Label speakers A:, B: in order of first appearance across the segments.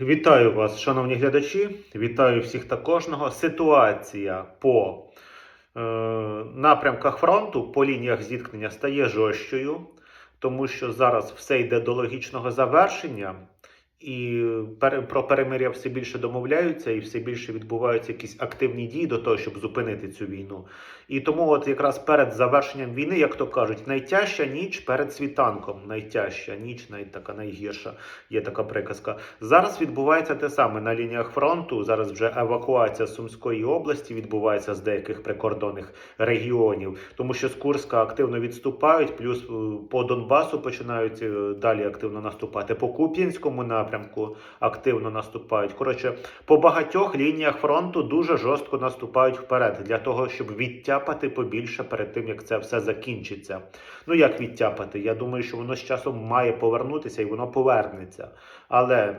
A: Вітаю вас, шановні глядачі. Вітаю всіх та кожного. Ситуація по е, напрямках фронту, по лініях зіткнення стає жорсткою, тому що зараз все йде до логічного завершення, і про перемир'я все більше домовляються, і все більше відбуваються якісь активні дії до того, щоб зупинити цю війну. І тому, от якраз перед завершенням війни, як то кажуть, найтяжча ніч перед світанком. Найтяжча ніч, навіть така найгірша, є така приказка. Зараз відбувається те саме на лініях фронту. Зараз вже евакуація Сумської області відбувається з деяких прикордонних регіонів, тому що з Курська активно відступають, плюс е, по Донбасу починають е, далі активно наступати. По Куп'янському напрямку активно наступають. Коротше, по багатьох лініях фронту дуже жорстко наступають вперед для того, щоб відтяпати побільше перед тим, як це все закінчиться. Ну як відтяпати? Я думаю, що воно з часом має повернутися і воно повернеться. Але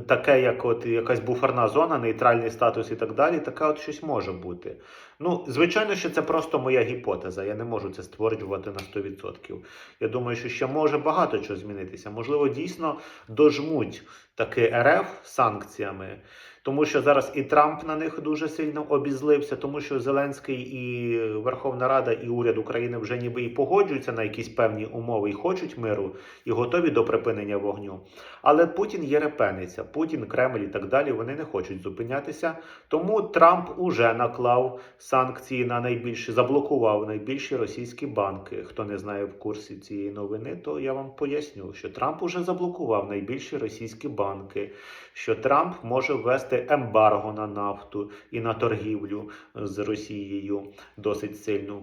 A: таке, як от якась буферна зона, нейтральний статус і так далі, таке от щось може бути. Ну, звичайно, що це просто моя гіпотеза. Я не можу це створювати на 100%. Я думаю, що ще може багато чого змінитися. Можливо, дійсно дожмуть таки РФ санкціями. Тому що зараз і Трамп на них дуже сильно обізлився, тому що Зеленський і Верховна Рада і уряд України вже ніби і погоджуються на якісь певні умови і хочуть миру, і готові до припинення вогню. Але Путін є репениться, Путін, Кремль і так далі. Вони не хочуть зупинятися. Тому Трамп уже наклав санкції на найбільші, заблокував найбільші російські банки. Хто не знає в курсі цієї новини, то я вам поясню, що Трамп уже заблокував найбільші російські банки, що Трамп може ввести ембарго на нафту і на торгівлю з Росією досить сильно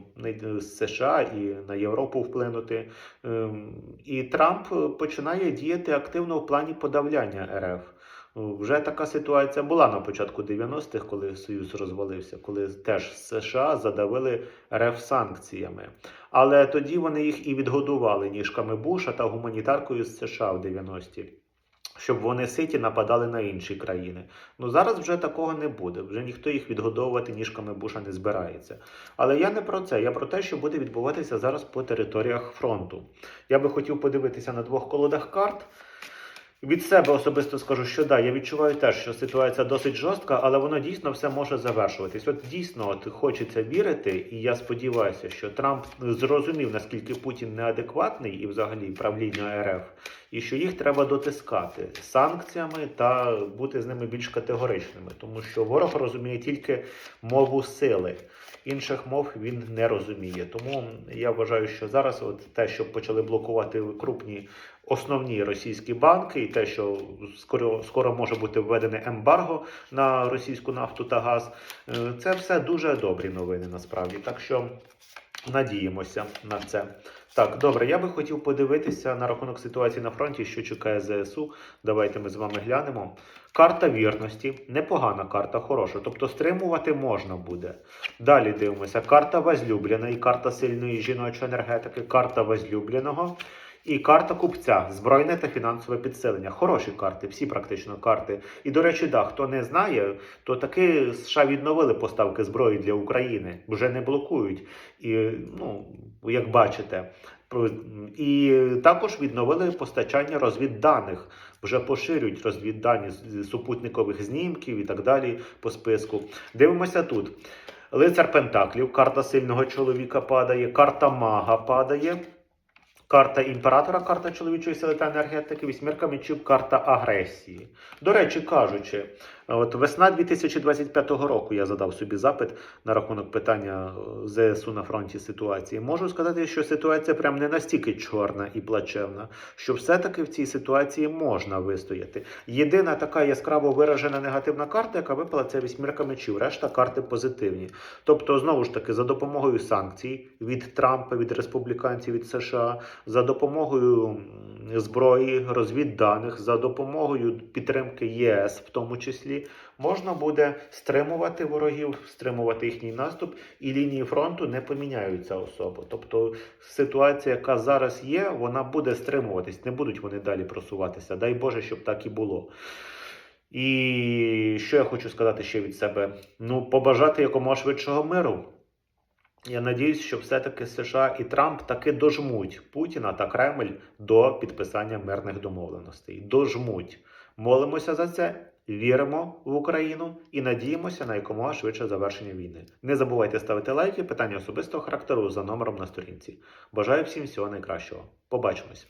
A: з США і на Європу вплинути. Ем, І Трамп е, починає діяти активно в плані подавляння РФ. Вже така ситуація була на початку 90-х, коли Союз розвалився, коли теж США задавили РФ санкціями. Але тоді вони їх і відгодували ніжками Буша та гуманітаркою з США в 90-ті. Щоб вони ситі нападали на інші країни. Ну зараз вже такого не буде. Вже ніхто їх відгодовувати ніжками Буша не збирається. Але я не про це. Я про те, що буде відбуватися зараз по територіях фронту. Я би хотів подивитися на двох колодах карт. Від себе особисто скажу, що да, я відчуваю теж, що ситуація досить жорстка, але воно дійсно все може завершуватись. От дійсно, от хочеться вірити, і я сподіваюся, що Трамп зрозумів, наскільки Путін неадекватний і взагалі правління РФ, і що їх треба дотискати санкціями та бути з ними більш категоричними, тому що ворог розуміє тільки мову сили. Інших мов він не розуміє. Тому я вважаю, що зараз от те, що почали блокувати крупні основні російські банки, і те, що скоро скоро може бути введене ембарго на російську нафту та газ, е, це все дуже добрі новини насправді. Так що надіємося на це. Так, добре, я би хотів подивитися на рахунок ситуації на фронті, що чекає ЗСУ. Давайте ми з вами глянемо. Карта вірності, непогана карта, хороша. Тобто стримувати можна буде. Далі дивимося. Карта возлюбленої, карта сильної жіночої енергетики, карта возлюбленого. І карта купця, збройне та фінансове підсилення. Хороші карти, всі практично карти. І до речі, да, хто не знає, то таки США відновили поставки зброї для України, вже не блокують. І ну, як бачите, і також відновили постачання розвідданих. Вже поширюють розвіддані супутникових знімків і так далі по списку. Дивимося тут. Лицар Пентаклів, карта сильного чоловіка падає, карта мага падає. Карта імператора, карта чоловічої сили та енергетики, вісьмірка мечів, карта агресії. До речі, кажучи, от весна 2025 року я задав собі запит на рахунок питання е, ЗСУ на фронті ситуації. Можу сказати, що ситуація прям не настільки чорна і плачевна, що все-таки в цій ситуації можна вистояти. Єдина така яскраво виражена негативна карта, яка випала, це вісьмірка мечів. Решта карти позитивні. Тобто, знову ж таки, за допомогою санкцій від Трампа, від республіканців, від США, за допомогою зброї, розвідданих, за допомогою підтримки ЄС, в тому числі, можна буде стримувати ворогів, стримувати їхній наступ, і лінії фронту не поміняються особо. Тобто ситуація, яка зараз є, вона буде стримуватись, не будуть вони далі просуватися. Дай Боже, щоб так і було. І що я хочу сказати ще від себе? Ну, побажати якомога швидшого миру. Я надіюсь, що все-таки США і Трамп таки дожмуть Путіна та Кремль до підписання мирних домовленостей. Дожмуть. Молимося за це, віримо в Україну і надіємося на якомога швидше завершення війни. Не забувайте ставити лайки, питання особистого характеру за номером на сторінці. Бажаю всім всього найкращого. Побачимось!